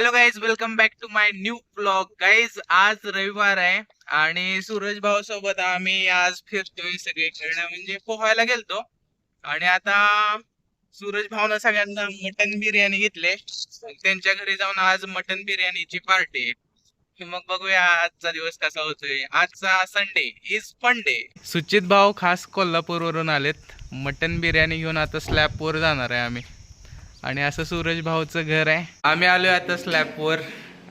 Hello guys welcome back to my new blog guys आज रविवार आहे आणि सूरज भाऊ सोबत आम्ही आज फिरतोय सगळीकडे. म्हणजे पोहायला गेलतो. आणि आता सूरज भाऊनं सगळ्यांना मटन बिर्याणी घेतले. त्यांच्या घरी जाऊन आज मटन बिर्याणीची पार्टी आहे. मग बघूया आजचा दिवस कसा होतोय. आजचा संडे इज फन डे सुचित भाऊ खास कोल्हापूरवरून आलेत. मटन बिर्याणी घेऊन आता स्लॅबवर जाणार आहे आम्ही. आणि असं सूरज भाऊचं घर आहे. आम्ही आलोय आता स्लॅबवर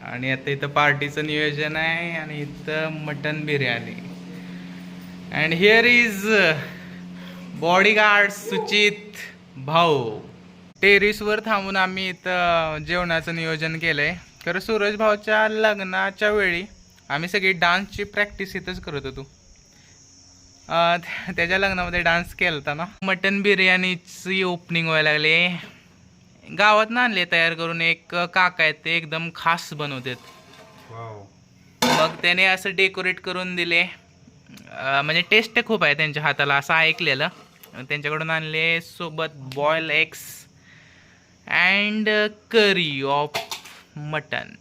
आणि आता इथं पार्टीचं नियोजन आहे आणि इथं mutton biryani. And here is bodyguard Suchit भाऊ. टेरिसवर थांबून आम्ही इथं जेवणाचं नियोजन केलंय. खरं सूरज भाऊच्या लग्नाच्या वेळी आम्ही सगळी डान्सची प्रॅक्टिस इथंच करत होतो. त्याच्या लग्नामध्ये डान्स केला होता ना. मटन बिर्याणीची ओपनिंग व्हायला लागली. गावात आणले तयार करून एक काका आहेत ते एकदम खास बनवतात. मग त्याने असं डेकोरेट करून दिले. म्हणजे टेस्ट खूप आहे त्यांच्या हाताला असं ऐकलेलं. त्यांच्याकडून आणले सोबत boil eggs and curry of mutton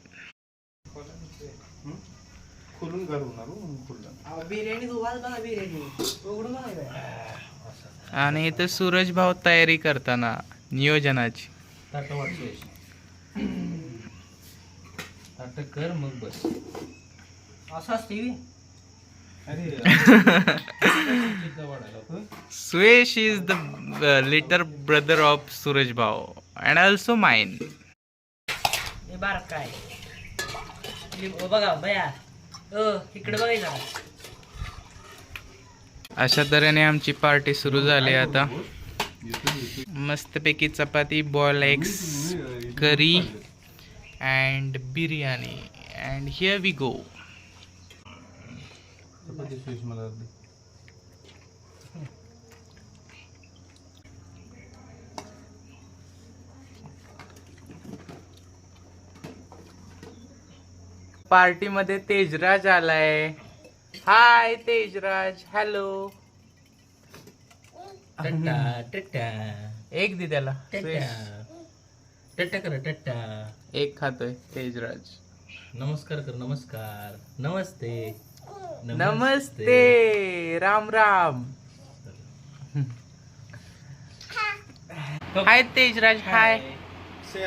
आणि इथं सूरज भाऊ तयारी करताना नियोजनाची. ताट वाटतोय ताट कर मग बस. असं असते होय. Suyash is the little brother of Suraj भाऊ अँड ऑल्सो माइन हे बार काय? हे बघा बया. अ इकडे बघायचं अशा तऱ्हेने आमची पार्टी सुरू झाली आता. मस्तपैकी chapati ball eggs curry and biryani and here we go. पार्टीमध्ये तेजराज आलाय. हाय तेजराज. हॅलो टट्टा टट्टा एक दे त्याला. टट्टा टट्टा कर टट्टा एक खातोय तेजराज. नमस्कार कर नमस्कार. नमस्ते. नमस्ते. राम राम. हाय तेजराज हाय.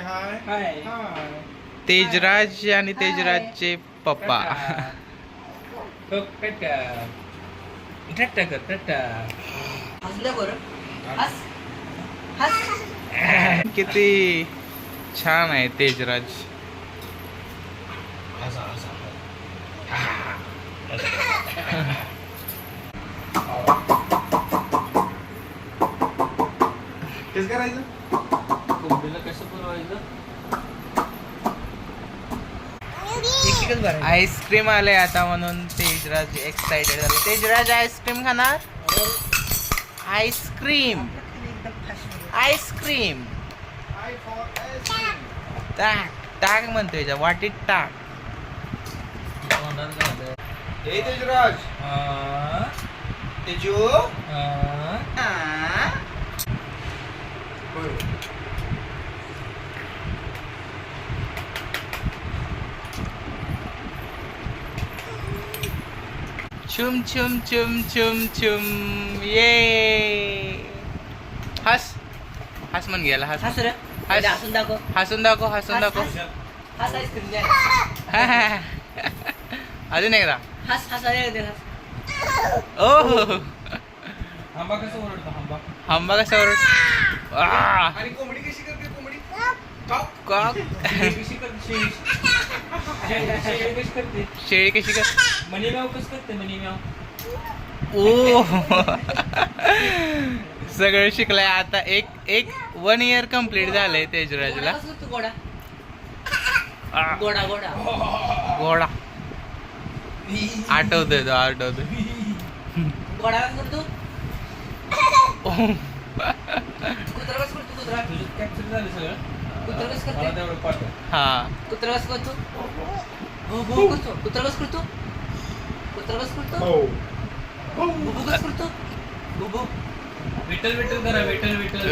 हाय. Hi. तेजराज आणि तेजराजचे पप्पा. टट्टा टट्टा कर टट्टा किती छान आहे तेजराज. हसा, हसा. तेच करायचं? कोंबडीला कसं पुरवायचं? आईस्क्रीम आले आता म्हणून तेजराज एक्साइटेड झाले. तेजराज आईस्क्रीम खाणार? Ice cream. Ice cream. टाक टाक म्हणतोय याच्या वाटीत टाक. हे तेजराज. आ, तेजू. छुम छुम छुम छुम छुम ये हस. हस म्हण गेला हस हस रे. हस. हसून दाखव. हसून दाखव हसून हस, दाखव. हस. आईस्क्रीम द्या. अजून एकदा. हस हस अरे ओ आंबा कसं ओरडतो आंबा हंबा कसा ओरड आ, आणि कोंबडी कशी करते कोंबडी? कॉक. शेळी कशी करते कर मनी म्याव कसं करते मनी म्याव ओ. सगळं शिकलाय आता. एक एक वन इयर कंप्लीट झालंय तेजराजला. गोडा गोडा? गोडा घोडा आठवतोय तो आठवतोय. गोडा करतो? कुत्रा कसं करतो कुत्रा? कॅप्चर झालं सगळं. कुत्रवस करते? करतो. विठ्ठल विठ्ठल कर विठ्ठल विठ्ठल.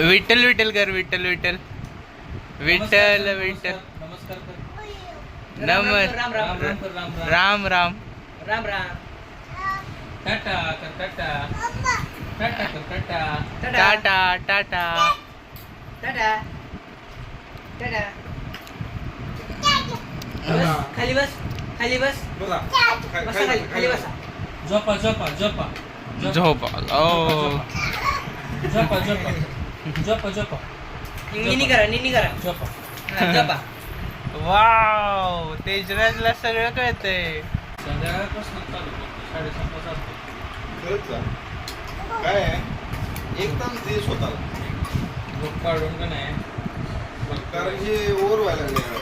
विठ्ठल विठ्ठल नमस्कार कर राम राम राम राम. राम राम टाटा टाटा. टाटा. टाटा. टाटा टाटा. टाटा. बस खाली बस खाली बस. बसा खाली खाली बसा झोपा झोपा झोपा. झोप. ओ. झोपा झोपा. झोपा झोपा. निनी करा निनी करा. झोपा. हा, झोपा. वाव. तेजराजला सगळं कळतंय. संध्याकाळपासून चालू करतो साडेसात वाजता. काय आहे? एक तास दे स्वतःला झोप काढून का नाही? कारण हे व्हायला लागले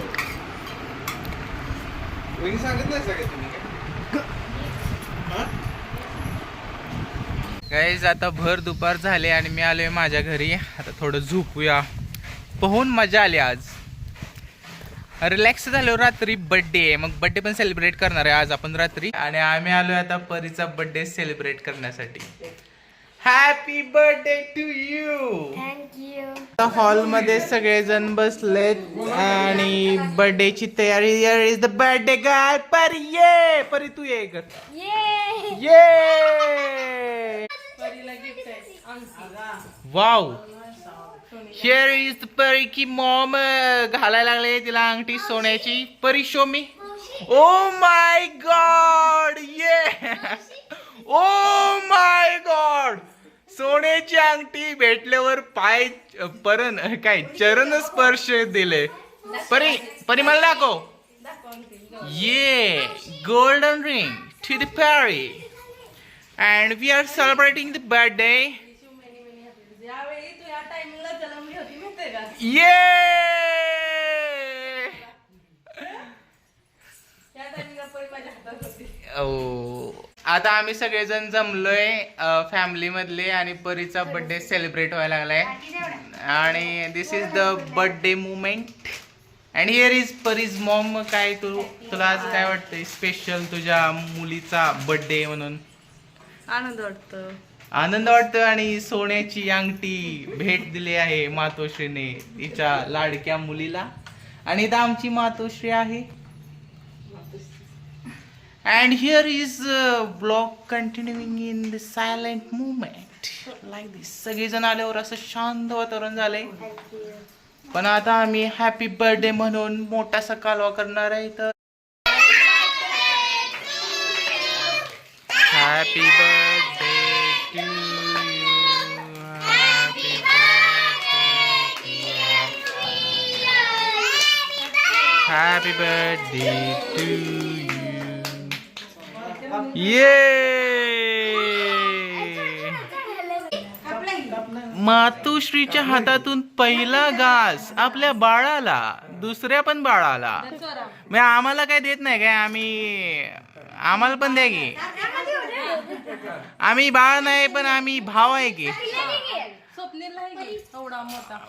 वहिनी सांगत नाही सगळ्यात तुम्ही गाईज आता भर दुपार झाले आणि मी आलोय माझ्या घरी. आता थोडं झोपूया. पोहून मजा आली आज. रिलॅक्स झालो रात्री बर्थडे आहे. मग बर्थडे पण सेलिब्रेट करणार आहे आज आपण रात्री. आणि आम्ही आलोय आता परीचा बर्थडे सेलिब्रेट करण्यासाठी. हॅपी बर्थडे टू हॉलमध्ये सगळेजण बसलेत आणि बर्थडेची तयारी. इज द बर्थडे गाय परी ये! परी तू ये कर ये ये वाव हिअर इज परी की मॉम घालायला लागले तिला अंगठी सोन्याची. परी show me oh my God ये ओ माय गॉड सोन्याची अंगठी भेटल्यावर पाय परन काय चरण स्पर्श दिले परी परी मला दाखव ये golden ring to the Pari and we are celebrating the birthday. Yay! Oh. आता आम्ही सगळेजण जमलोय फॅमिली मधले आणि परीचा बर्थडे सेलिब्रेट व्हायला लागलाय. आणि this is the birthday moment and here is Pari's mom काय तू तुला आज काय वाटतंय? स्पेशल तुझ्या मुलीचा बर्थडे म्हणून. आनंद वाटतो. आनंद वाटतो आणि सोन्याची अंगठी भेट दिली आहे मातोश्रीने तिच्या लाडक्या मुलीला. आणि इथं आमची मातोश्री आहे. and here is uh, block continuing in the silent movement like this सगळेजण आल्यावर असं शांत वातावरण झालंय पण आता आम्ही हॅपी बर्थडे म्हणून मोठासा कालवा करणार आहे तर happy birthday to Happy birthday to you. ये मातुश्रीच्या मातोश्रीच्या हातातून पहिला घास आपल्या बाळाला दुसऱ्या पण बाळाला. मग आम्हाला काय देत नाही काय? आम्ही आम्हाला पण द्या की. आम्ही बाळ नाही पण आम्ही भाव आहे की.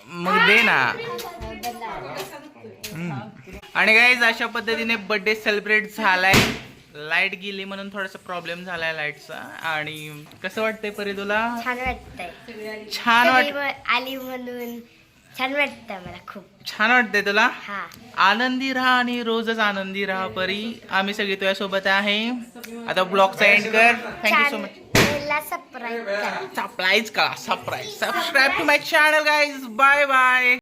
मग दे ना. आणि गाईज अशा पद्धतीने बर्थडे सेलिब्रेट झालाय. लाइट गेली म्हणून थोडासा प्रॉब्लेम झालाय लाईटचा. आणि कसं वाटतंय परी तुला? छान वाटतंय. छान वाट आली म्हणून छान वाटतं मला खूप. छान वाटतंय तुला? आनंदी राहा आणि रोजच आनंदी राहा परी. आम्ही सगळे तुझ्या सोबत आहे. आता ब्लॉगचा एंड कर. थँक्यू सो मच करा. सरप्राईज का surprise subscribe to my channel guys bye bye